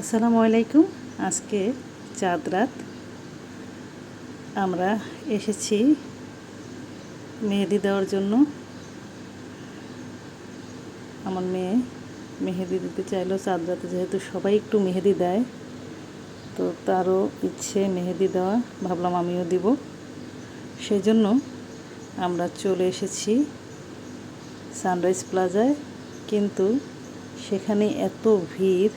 আসসালামু আলাইকুম। আজকে চাঁদ রাত। আমরা এসেছি মেহেদি দেওয়ার জন্য। আমার মেয়ে মেহেদি দিতে চাইলো। চাঁদ রাতে যেহেতু সবাই একটু মেহেদি দেয়, তো তারও ইচ্ছে মেহেদি দেওয়া। ভাবলাম আমিও দিব। সেই জন্য আমরা চলে এসেছি সানরাইজ প্লাজায়। কিন্তু সেখানে এত ভিড়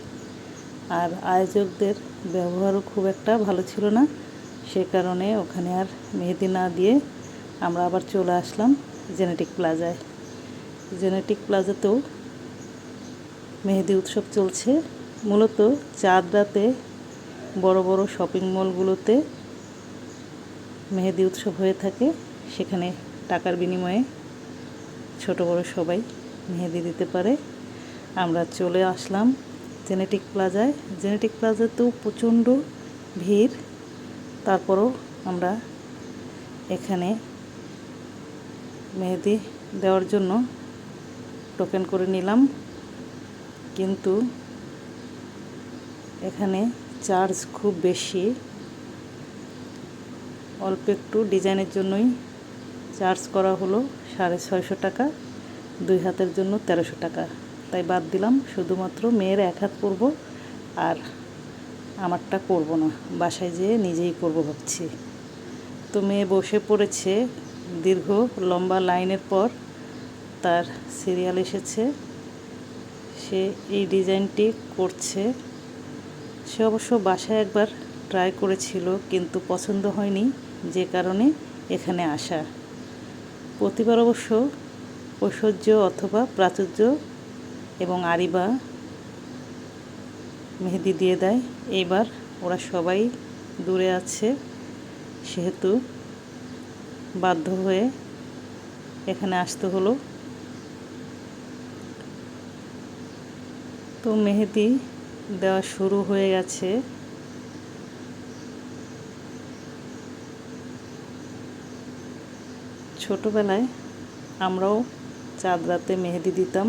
আর আয়োজকদের ব্যবহারও খুব একটা ভালো ছিল না। সে কারণে ওখানে আর মেহেদি না দিয়ে আমরা আবার চলে আসলাম জেনেটিক প্লাজায়। জেনেটিক প্লাজাতেও মেহেদি উৎসব চলছে। মূলত চাঁদ রাতে বড় বড় শপিং মলগুলোতে মেহেদি উৎসব হয়ে থাকে। সেখানে টাকার বিনিময়ে ছোট বড় সবাই মেহেদি দিতে পারে। আমরা চলে আসলাম জেনেটিক প্লাজায়। জেনেটিক প্লাজাতেও প্রচণ্ড ভিড়। তারপরও আমরা এখানে মেহেদি দেওয়ার জন্য টোকেন করে নিলাম। কিন্তু এখানে চার্জ খুব বেশি। অল্প একটু ডিজাইনের জন্যই চার্জ করা হলো সাড়ে ছয়শো টাকা, দুই হাতের জন্য তেরোশো টাকা। তাই বাদ দিলাম, শুধুমাত্র মেয়ের এক হাত করব আর আমারটা করব না, বাসায় যেয়ে নিজেই করব ভাবছি। তো মেয়ে বসে পড়েছে, দীর্ঘ লম্বা লাইনের পর তার সিরিয়াল এসেছে, সে এই ডিজাইনটি করছে। সে অবশ্য বাসায় একবার ট্রাই করেছিল, কিন্তু পছন্দ হয়নি, যে কারণে এখানে আসা। প্রতিবার অবশ্য ঐশ্বর্য অথবা প্রাচুর্য এবং আরিবা মেহেদি দিয়ে দেয়। এইবার ওরা সবাই দূরে আছে, সেহেতু বাধ্য হয়ে এখানে আসতে হলো। তো মেহেদি দেওয়া শুরু হয়ে গেছে। ছোটোবেলায় আমরাও চাঁদ রাতে মেহেদি দিতাম।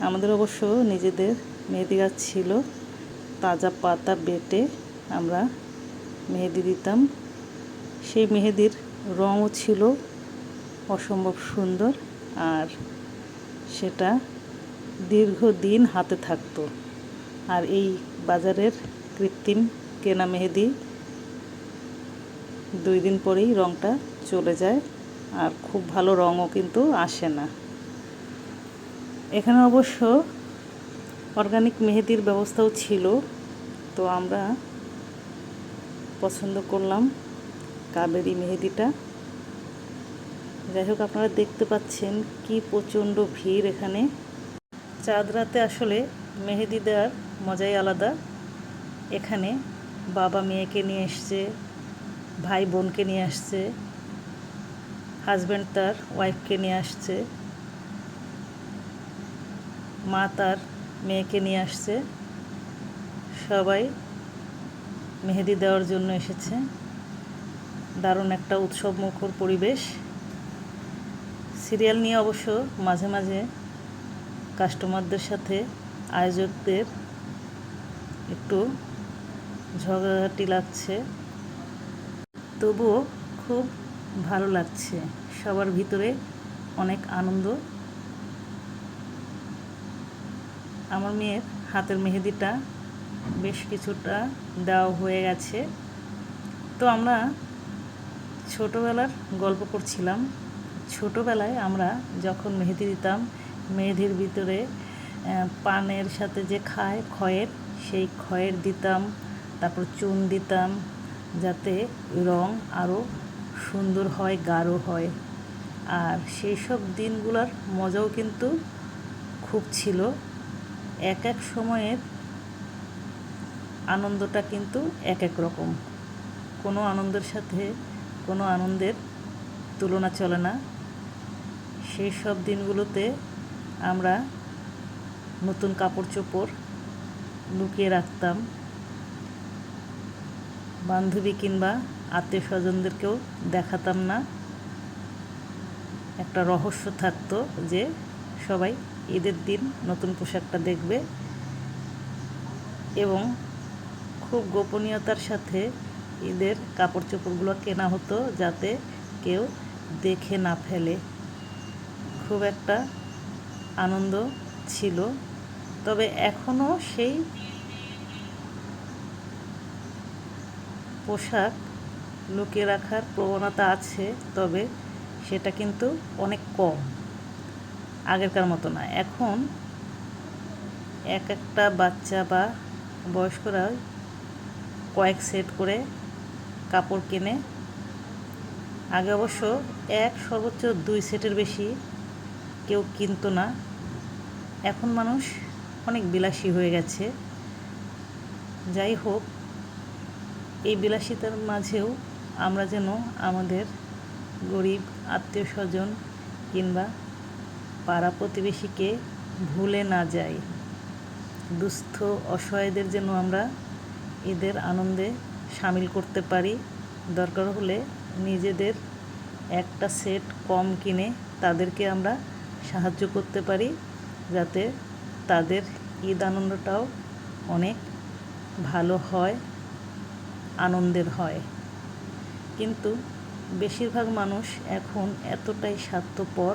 আমাদের অবশ্য নিজেদের মেহেদি গাছ ছিল। তাজা পাতা বেটে আমরা মেহেদি দিতাম। সেই মেহেদির রঙও ছিল অসম্ভব সুন্দর আর সেটা দীর্ঘদিন হাতে থাকতো। আর এই বাজারের কৃত্রিম কেনা মেহেদি দুই দিন পরেই রঙটা চলে যায়। আর খুব ভালো রঙও কিন্তু আসে না। এখানে অবশ্য অর্গানিক মেহেদির ব্যবস্থাও ছিল, তো আমরা পছন্দ করলাম কাবেরি মেহেদিটা। যাই হোক আপনারা দেখতে পাচ্ছেন কি প্রচণ্ড ভিড় এখানে। চাঁদ রাতে আসলে মেহেদি দেওয়ার মজাই আলাদা। এখানে বাবা মেয়েকে নিয়ে এসছে, ভাই বোনকে নিয়ে আসছে হাজব্যান্ড তার ওয়াইফকে নিয়ে আসছে। মা তার মেয়েকে নিয়ে আসছে। সবাই মেহেদি দেওয়ার জন্য এসেছে। দারুণ একটা উৎসব মুখর পরিবেশ। সিরিয়াল নিয়ে অবশ্য মাঝে মাঝে কাস্টমারদের সাথে আয়োজকদের একটু ঝগড়াঝাটি লাগছে। তবুও খুব ভালো লাগছে। সবার ভিতরে অনেক আনন্দ। আমার মেয়ের হাতের মেহেদিটা বেশ কিছুটা দেওয়া হয়ে গেছে। তো আমরা ছোটোবেলার গল্প করছিলাম। ছোটোবেলায় আমরা যখন মেহেদি দিতাম, মেহেদির ভিতরে পানের সাথে যে খায়, খয়ের, সেই খয়ের দিতাম, তারপর চুন দিতাম, যাতে রং আরও সুন্দর হয়, গাঢ় হয়। আর সেই সব দিনগুলোর মজাও কিন্তু খুব ছিল। এক এক সময়ের আনন্দটা কিন্তু এক এক রকম। কোনো আনন্দের সাথে কোনো আনন্দের তুলনা চলে না। সেই সব দিনগুলোতে আমরা নতুন কাপড় চোপড় লুকিয়ে রাখতাম। বান্ধবী কিংবা আত্মীয় স্বজনদেরকেও দেখাতাম না। একটা রহস্য থাকতো যে সবাই ঈদের দিন নতুন পোশাকটা দেখবে এবং খুব গোপনীয়তার সাথে ঈদের কাপড় চোপড়গুলো কেনা হতো যাতে কেউ দেখে না ফেলে। খুব একটা আনন্দ ছিল। তবে এখনও সেই পোশাক লুকিয়ে রাখার প্রবণতা আছে, তবে সেটা কিন্তু অনেক কম। আগেরকার মতো না। এখন এক একটা বাচ্চা বা বয়স্করা কয়েক সেট করে কাপড় কেনে। আগে অবশ্য এক, সর্বোচ্চ দুই সেটের বেশি কেউ কিনতো না। এখন মানুষ অনেক বিলাসী হয়ে গেছে। যাই হোক, এই বিলাসিতার মাঝেও আমরা যেন আমাদের গরিব, আত্মীয় স্বজন কিংবা পাড়া প্রতিবেশীকে ভুলে না যাই। দুস্থ অসহায়দের যেন আমরা এদের আনন্দে সামিল করতে পারি। দরকার হলে নিজেদের একটা সেট কম কিনে তাদেরকে আমরা সাহায্য করতে পারি, যাতে তাদের ঈদ আনন্দটাও অনেক ভালো হয়, আনন্দের হয়। কিন্তু বেশিরভাগ মানুষ এখন এতটাই স্বার্থপর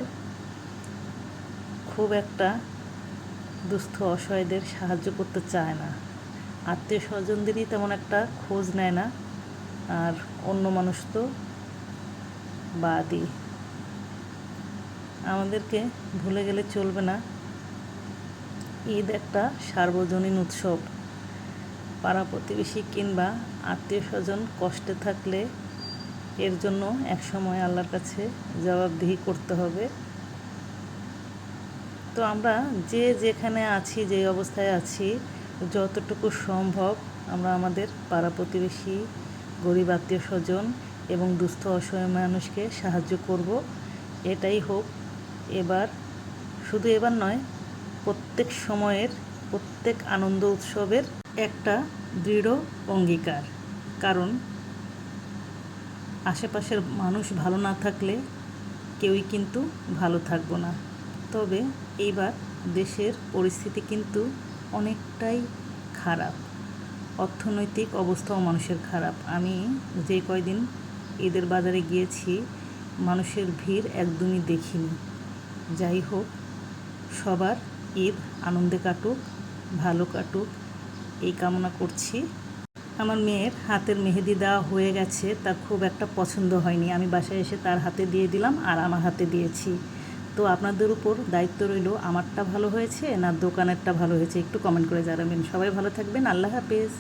খুব একটা দুস্থ অসহায়দের সাহায্য করতে চায় না। আত্মীয় স্বজনদেরই তেমন একটা খোঁজ নেয় না। আর অন্য মানুষ তো বাদই। আমাদেরকে ভুলে গেলে চলবে না। ঈদ একটা সার্বজনীন উৎসব। পাড়া প্রতিবেশী কিংবা আত্মীয় স্বজন কষ্টে থাকলে এর জন্য একসময় আল্লাহর কাছে জবাবদিহি করতে হবে। তো আমরা যে যেখানে আছি, যে অবস্থায় আছি, যতটুকু সম্ভব আমরা আমাদের পাড়া প্রতিবেশী, গরিব আত্মীয় স্বজন এবং দুস্থ অসহায় মানুষকে সাহায্য করব। এটাই হোক। এবার, শুধু এবার নয়, প্রত্যেক সময়ের, প্রত্যেক আনন্দ উৎসবের একটা দৃঢ় অঙ্গীকার। কারণ, আশেপাশের মানুষ ভালো না থাকলে কেউই কিন্তু ভালো থাকব না। তবে এইবার দেশের পরিস্থিতি কিন্তু অনেকটাই খারাপ। অর্থনৈতিক অবস্থাও মানুষের খারাপ। আমি যে কয়দিন ঈদের বাজারে গিয়েছি, মানুষের ভিড় একদমই দেখিনি। যাই হোক, সবার ঈদ আনন্দে কাটুক, ভালো কাটুক, এই কামনা করছি। আমার মেয়ের হাতের মেহেদি দেওয়া হয়ে গেছে, তার খুব একটা পছন্দ হয়নি। আমি বাসায় এসে তার হাতে দিয়ে দিলাম আর আমার হাতে দিয়েছি। তো আপনাদের উপর দায়িত্ব রইল, আমারটা ভালো হয়েছে না দোকানেরটা ভালো হয়েছে? একটু কমেন্ট করে জানাবেন। সবাই ভালো থাকবেন, আল্লাহ হাফেজ।